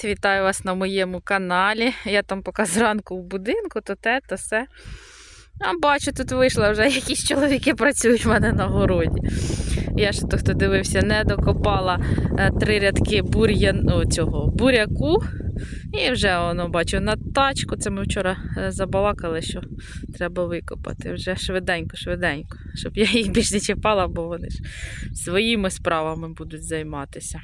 Привіт! Вітаю вас на моєму каналі. Я там поки зранку в будинку, то те, то все. А бачу, тут вийшла вже якісь чоловіки працюють в мене на городі. Я ж то, хто дивився, не докопала е, три рядки бур'ян, о, цього, буряку. І вже воно бачу на тачку. Це ми вчора е, забалакали, що треба викопати. Вже швиденько, швиденько, щоб я їх більш не чіпала, бо вони ж своїми справами будуть займатися.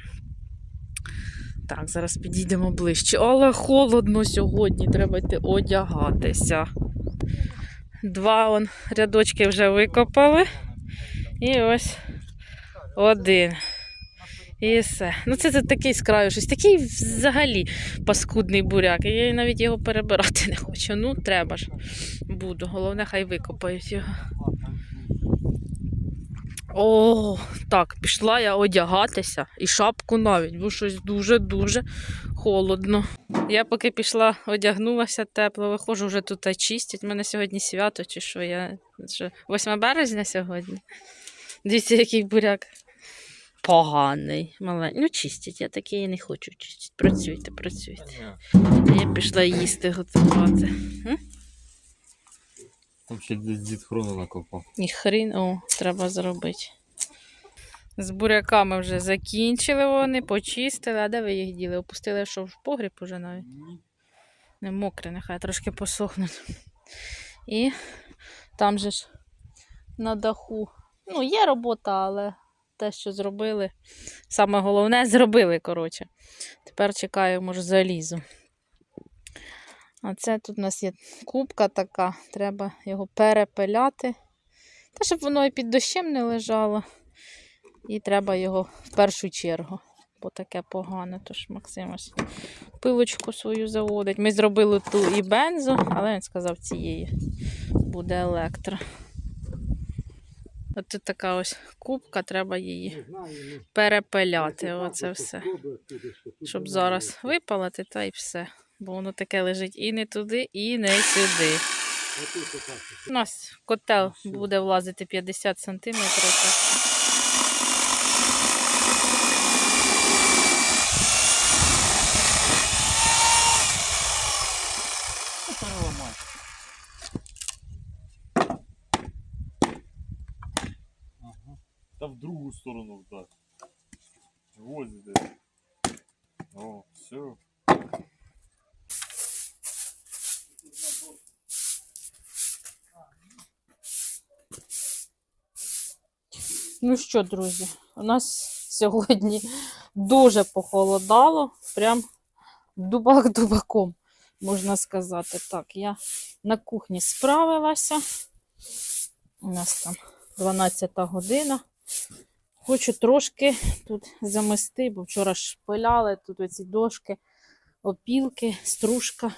Так, зараз підійдемо ближче. Але холодно сьогодні, треба йти одягатися. Два он, рядочки вже викопали. І ось один. І все. Ну, це тут такий з щось. Такий взагалі паскудний буряк. Я навіть його перебирати не хочу. Ну, треба ж. Буду. Головне, хай викопають його. О, так, пішла я одягатися і шапку навіть, бо щось дуже-дуже холодно. Я поки пішла, одягнулася тепло, виходжу, вже тут чистять. У мене сьогодні свято чи що, я що, 8 березня сьогодні. Дивіться, який буряк. Поганий, маленький. Ну, чистять, я такий не хочу чистити. Працюйте, працюйте. Я пішла їсти, готувати. М? Там ще десь дід хрону накопав. Ні хрін, о, треба зробити. З буряками вже закінчили вони, почистили. А де ви їх діли? Опустили, що в погріб уже навіть. Не мокре, нехай трошки посохнуть. І там же ж на даху. Ну, є робота, але те, що зробили. Саме головне зробили, коротше. Тепер чекаю, може, залізу. А це тут у нас є кубка така, треба його перепиляти. Та щоб воно і під дощем не лежало. І треба його в першу чергу, бо таке погане. Тож Максим ось пилочку свою заводить. Ми зробили ту і бензу, але він сказав, цієї буде електро. От тут така ось кубка, треба її перепиляти. Оце все. Щоб зараз випалити, та й все. Бо воно таке лежить і не туди, і не сюди. У нас котел буде влазити 50 сантиметрів. Ага. Та в другу сторону вдар. Ось де. О, все. Ну що, друзі, у нас сьогодні дуже похолодало, прям дубак дубаком, можна сказати. Так, я на кухні справилася. У нас там 12 година. Хочу трошки тут замести, бо вчора ж пиляли тут оці дошки, опілки, стружка.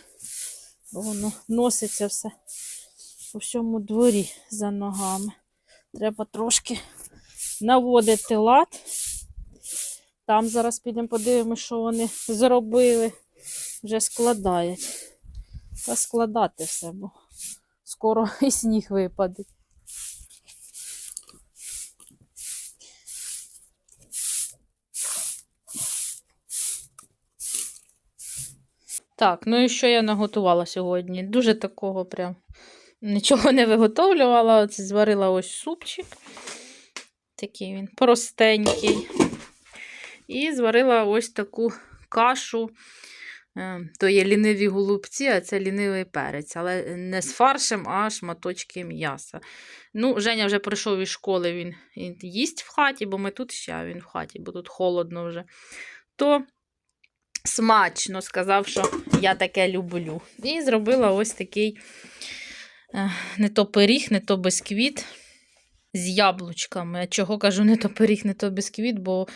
Воно носиться все по всьому дворі за ногами. Треба трошки наводити лад. Там зараз підемо подивимося, що вони зробили. Вже складають. Та складати все, бо скоро і сніг випаде. Так, ну і що я наготувала сьогодні? Дуже такого прям нічого не виготовлювала. Зварила ось супчик. Такий він простенький. І зварила ось таку кашу. Е, То є ліниві голубці, а це лінивий перець. Але не з фаршем, а шматочки м'яса. Ну, Женя вже прийшов із школи, він, їсть в хаті, бо ми тут ще а він в хаті, бо тут холодно вже. То смачно сказав, що я таке люблю. І зробила ось такий е, не то пиріг, не то бисквіт з яблучками. Чого кажу, не то пиріг, не то бисквіт, бо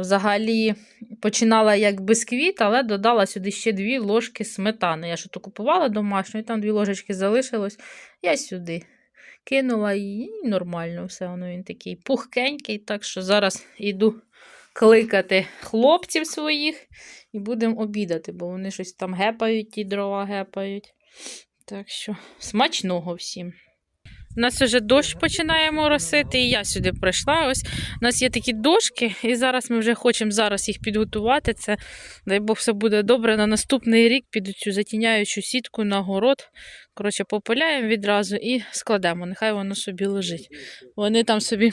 взагалі починала як бисквіт, але додала сюди ще дві ложки сметани. Я що то купувала домашню, і там дві ложечки залишилось. Я сюди кинула і нормально все воно він такий пухкенький. Так що зараз йду кликати хлопців своїх і будемо обідати, бо вони щось там гепають, ті дрова гепають. Так що смачного всім. У нас вже дощ починає моросити, і я сюди прийшла. Ось у нас є такі дошки, і зараз ми вже хочемо зараз їх підготувати. Це, дай Бог, все буде добре. На наступний рік під цю затіняючу сітку на город. Коротше, попиляємо відразу і складемо. Нехай воно собі лежить. Вони там собі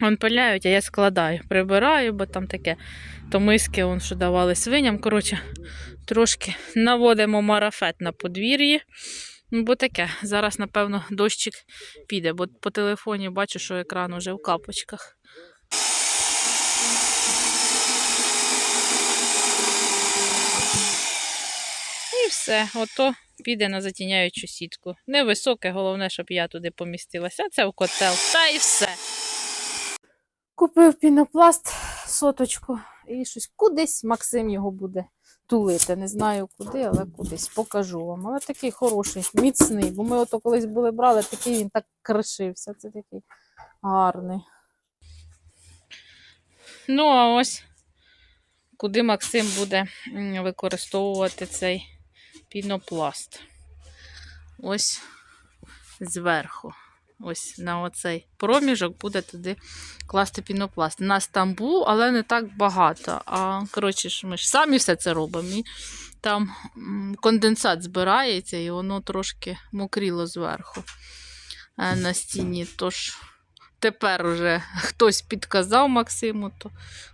вон пиляють, а я складаю, прибираю, бо там таке то миски, вон, що давали свиням. Коротше, трошки наводимо марафет на подвір'ї. Ну, бо таке, зараз, напевно, дощик піде, бо по телефоні бачу, що екран уже в капочках. І все, ото піде на затіняючу сітку. Невисоке, головне, щоб я туди помістилася. Це в котел. Та і все. Купив пінопласт соточку і щось кудись Максим його буде тулити. Не знаю куди, але кудись покажу вам. Але такий хороший, міцний. Бо ми ото колись були брали, такий він так кришився. Це такий гарний. Ну, а ось куди Максим буде використовувати цей пінопласт. Ось зверху. Ось на оцей проміжок буде туди класти пінопласт. У нас там був, але не так багато. А коротше, ми ж самі все це робимо. І там конденсат збирається, і воно трошки мокріло зверху е, на стіні. Тож тепер уже хтось підказав Максиму, то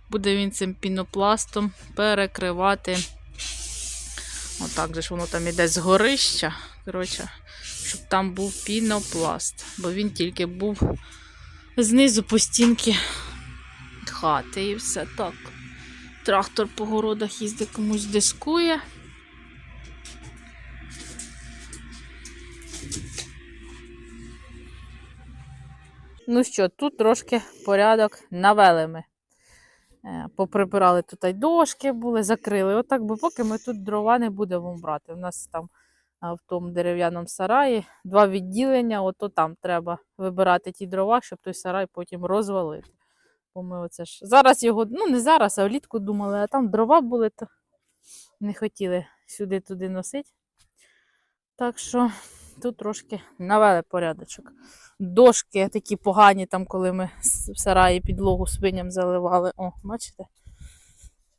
буде він цим пінопластом перекривати. Отак же ж воно там іде з горища. Коротше, щоб там був пінопласт. Бо він тільки був знизу по стінки хати і все так. Трактор по городах їздить комусь дискує. Ну що, тут трошки порядок навели ми. Е, Поприбирали тут дошки були, закрили. Отак, бо поки ми тут дрова не будемо брати. У нас там в тому дерев'яному сараї два відділення, ото там треба вибирати ті дрова, щоб той сарай потім розвалити. Бо ми оце ж зараз його, ну не зараз, а влітку думали, а там дрова були, то не хотіли сюди-туди носити. Так що тут трошки навели порядочок. Дошки такі погані, там, коли ми в сараї підлогу свиням заливали. О, бачите?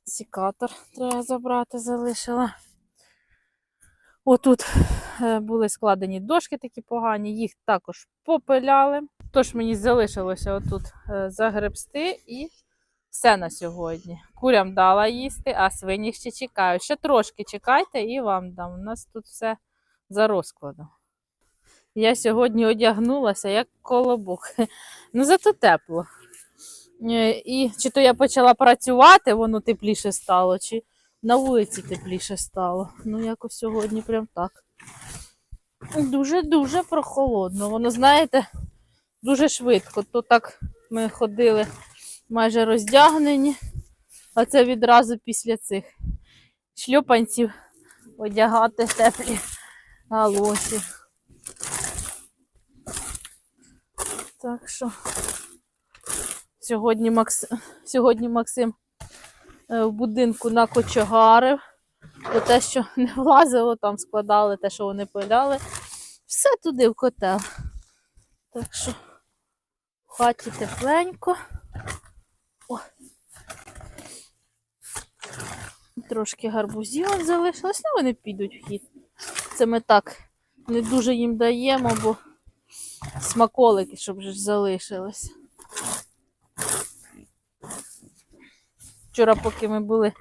Сікатор треба забрати, залишила. Отут е, були складені дошки такі погані, їх також попиляли. Тож мені залишилося отут е, загребсти і все на сьогодні. Курям дала їсти, а свині ще чекають. Ще трошки чекайте і вам дам. У нас тут все за розкладом. Я сьогодні одягнулася як колобок. Ну, зато тепло. Е, І чи то я почала працювати, воно тепліше стало, чи на вулиці тепліше стало. Ну, якось сьогодні прям так. Дуже-дуже прохолодно. Воно, знаєте, дуже швидко. То так ми ходили майже роздягнені, а це відразу після цих шльопанців одягати теплі галоші. Так що сьогодні, Макс... сьогодні Максим в будинку накочегарив. Те, що не влазило, там складали те, що вони пиляли. Все туди в котел. Так що в хаті тепленько. О. Трошки гарбузів залишилось, ну вони підуть в хід. Це ми так не дуже їм даємо, бо смаколики, щоб ж залишилось. Вчора, поки ми були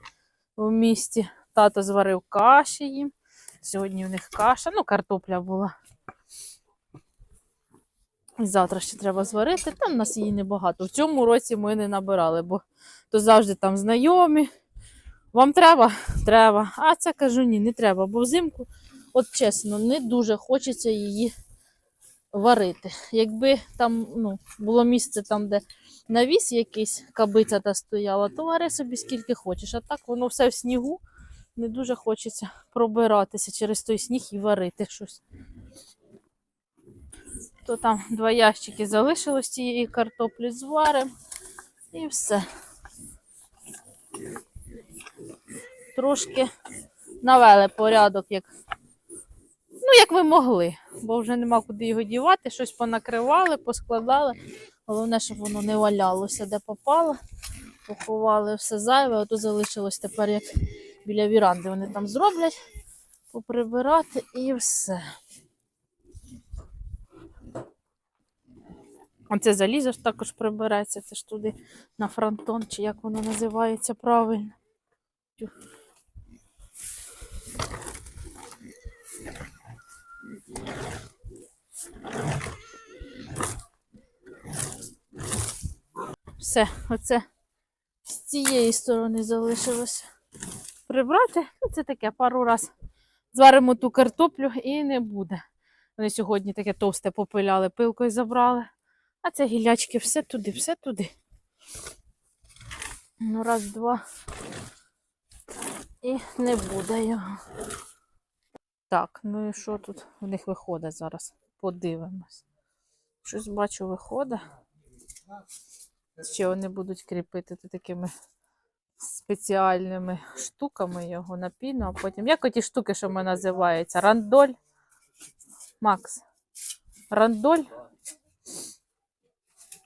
в місті, тато зварив каші їм. Сьогодні у них каша, ну, картопля була. Завтра ще треба зварити. Там нас її небагато. В цьому році ми не набирали, бо то завжди там знайомі. Вам треба? Треба. А це кажу, ні, не треба, бо взимку, от чесно, не дуже хочеться її варити. Якби там ну, було місце там, де навіс якийсь кабиця та стояла, то вари собі скільки хочеш. А так воно все в снігу. Не дуже хочеться пробиратися через той сніг і варити щось. То там два ящики залишилось цієї картоплі зваримо і все. Трошки навели порядок, як, ну, як ви могли. Бо вже нема куди його дівати, щось понакривали, поскладали. Головне, щоб воно не валялося, де попало. Поховали все зайве, ото залишилось тепер як біля віранди. Вони там зроблять, поприбирати і все. Оце залізо ж також прибереться, це ж туди на фронтон, чи як воно називається правильно. Все, оце з цієї сторони залишилося прибрати. Ну, це таке пару раз зваримо ту картоплю і не буде. Вони сьогодні таке товсте попиляли, пилкою забрали. А це гілячки все туди, все туди. Ну, раз, два. І не буде його. Так, ну і що тут у них виходить зараз? Подивимось. Щось бачу, виходить. Ще вони будуть кріпити такими спеціальними штуками його на піну, а потім. Як оті штуки, що ми називаються? Рандоль. Макс. Рандоль.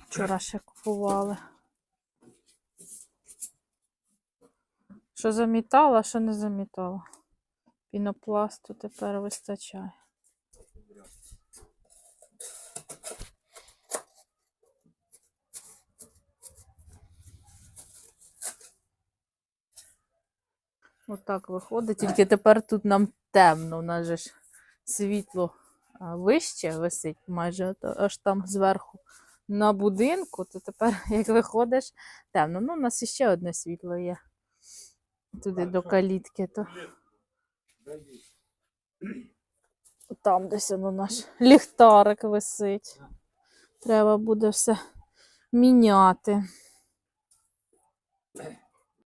Вчора ще купували. Що замітала, що не замітала. Пінопласту тепер вистачає. Отак виходить, тільки тепер тут нам темно, у нас же ж світло вище висить, майже аж там зверху на будинку, то тепер, як виходиш, темно. Ну, у нас іще одне світло є. Туди до калітки, то там десь воно наш ліхтарик висить. Треба буде все міняти.